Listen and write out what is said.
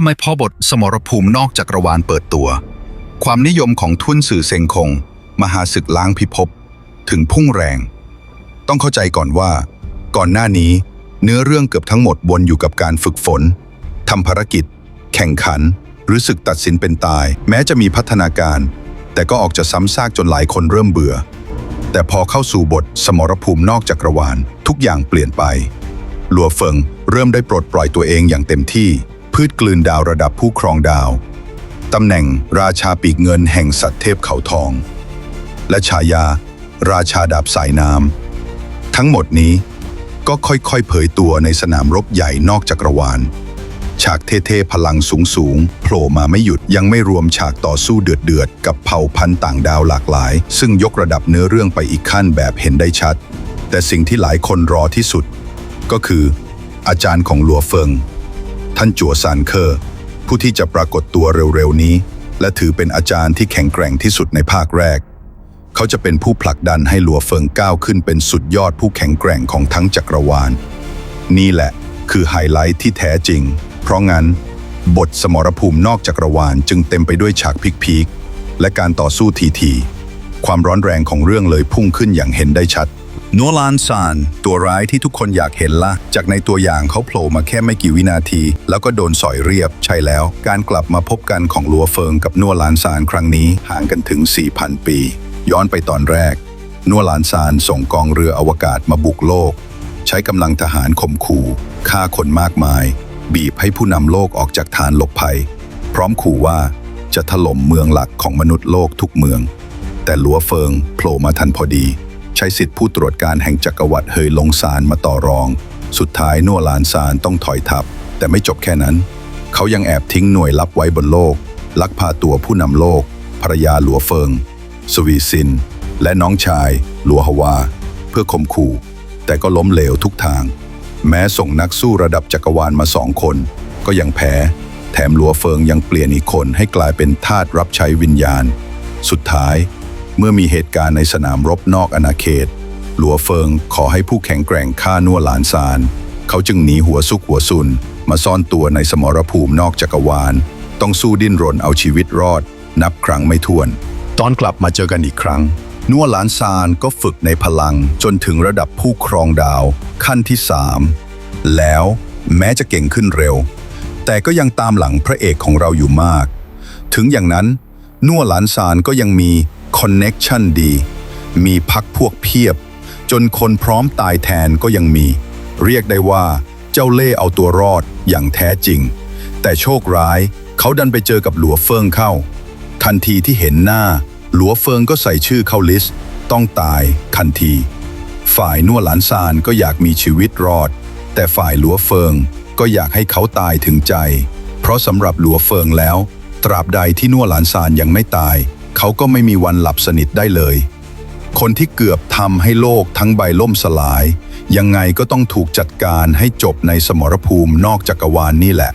ำไมพอบทสมรภูมินอกจักรวาลเปิดตัว ความนิยมของทุนสื่อเซงคง มหาศึกล้างพิภพถึงพุ่งแรง ต้องเข้าใจก่อนว่า ก่อนหน้านี้เนื้อเรื่องเกือบทั้งหมดวนอยู่กับการฝึกฝนทำภารกิจ แข่งขัน หรือศึกตัดสินเป็นตาย แม้จะมีพัฒนาการ แต่ก็ออกจะซ้ำซากจนหลายคนเริ่มเบื่อ แต่พอเข้าสู่บทสมรภูมินอกจักรวาล ทุกอย่างเปลี่ยนไปหลัวเฟิงเริ่มได้ปลดปล่อยตัวเองอย่างเต็มที่ พืชกลืนดาวระดับผู้ครองดาว ตำแหน่งราชาปีกเงินแห่งสัตว์เทพเขาทอง และฉายา ราชาดาบสายน้ำทั้งหมดนี้ก็ค่อยๆ เผยตัวในสนามรบใหญ่นอกจักรวาล ฉากเท่ๆ พลังสูงๆ โผล่มาไม่หยุดยังไม่รวมฉากต่อสู้เดือดๆ กับเผ่าพันธุ์ต่างดาวหลากหลาย ซึ่งยกระดับเนื้อเรื่องไปอีกขั้นแบบเห็นได้ชัด แต่สิ่งที่หลายคนรอที่สุด ก็คือ อาจารย์ของหลัวเฟิง ท่านจัวซานเคอร์ ผู้ที่จะปรากฏตัวเร็วๆนี้ และถือเป็นอาจารย์ที่แข็งแกร่งที่สุดในภาคแรก เขาจะเป็นผู้ผลักดันให้หลัวเฟิงก้าวขึ้นเป็นสุดยอดผู้แข็งแกร่งของทั้งจักรวาล นี่แหละคือไฮไลท์ที่แท้จริง เพราะงั้น บทสมรภูมินอกจักรวาลจึงเต็มไปด้วยฉากพีคๆและการต่อสู้ทีๆความร้อนแรงของเรื่องเลยพุ่งขึ้นอย่างเห็นได้ชัด นัวลานซาน ตัวร้ายที่ทุกคนอยากเห็นละ จากในตัวอย่างเขาโผล่มาแค่ไม่กี่วินาที แล้วก็โดนสอยเรียบ ใช่แล้ว การกลับมาพบกันของลัวเฟิงกับนัวลานซานครั้งนี้ห่างกันถึง 4,000 ปี ย้อนไปตอนแรก นัวลานซานส่งกองเรืออวกาศมาบุกโลก ใช้กำลังทหารข่มขู่ฆ่าคนมากมาย บีบให้ผู้นำโลกออกจากฐานหลบภัย พร้อมขู่ว่าจะถล่มเมืองหลักของมนุษย์โลกทุกเมือง แต่ลัวเฟิงโผล่มาทันพอดี ใช้สิทธิผู้ตรวจการแห่งจักรวรรดิเฮยลงซานมาต่อรอง สุดท้ายนัวหลานซานต้องถอยทัพ แต่ไม่จบแค่นั้น เขายังแอบทิ้งหน่วยลับไว้บนโลก ลักพาตัวผู้นำโลกภรรยาหลัวเฟิง สวีซิน และน้องชาย หลัวฮวา เพื่อข่มขู่ แต่ก็ล้มเหลวทุกทาง แม้ส่งนักสู้ระดับจักรวาลมาสองคน ก็ยังแพ้ แถมหลัวเฟิงยังเปลี่ยนอีกคนให้กลายเป็นทาสรับใช้วิญญาณ สุดท้าย เมื่อมีเหตุการณ์ในสนามรบนอกอาณาเขต หลัวเฟิงขอให้ผู้แข็งแกร่งฆ่านัวหลานซาน เขาจึงหนีหัวซุกหัวซุน มาซ่อนตัวในสมรภูมินอกจักรวาล ต้องสู้ดิ้นรนเอาชีวิตรอด นับครั้งไม่ถ้วน ตอนกลับมาเจอกันอีกครั้ง นัวหลานซานก็ฝึกในพลังจนถึงระดับผู้ครองดาว ขั้นที่สามแล้วแม้จะเก่งขึ้นเร็ว แต่ก็ยังตามหลังพระเอกของเราอยู่มาก ถึงอย่างนั้นนัวหลานซานก็ยังมี คอนเน็กชันดี มีพักพวกเพียบ จนคนพร้อมตายแทนก็ยังมี เรียกได้ว่าเจ้าเล่เอาตัวรอดอย่างแท้จริง แต่โชคร้ายเขาดันไปเจอกับหลัวเฟิงเข้า ทันทีที่เห็นหน้า หลัวเฟิงก็ใส่ชื่อเข้าลิสต์ ต้องตายทันที ฝ่ายนัวหลานซานก็อยากมีชีวิตรอด แต่ฝ่ายหลัวเฟิงก็อยากให้เขาตายถึงใจ เพราะสำหรับหลัวเฟิงแล้ว ตราบใดที่นัวหลานซานยังไม่ตาย เขาก็ไม่มีวันหลับสนิทได้เลย คนที่เกือบทำให้โลกทั้งใบล่มสลาย ยังไงก็ต้องถูกจัดการให้จบในสมรภูมินอกจักรวาลนนี่แหละ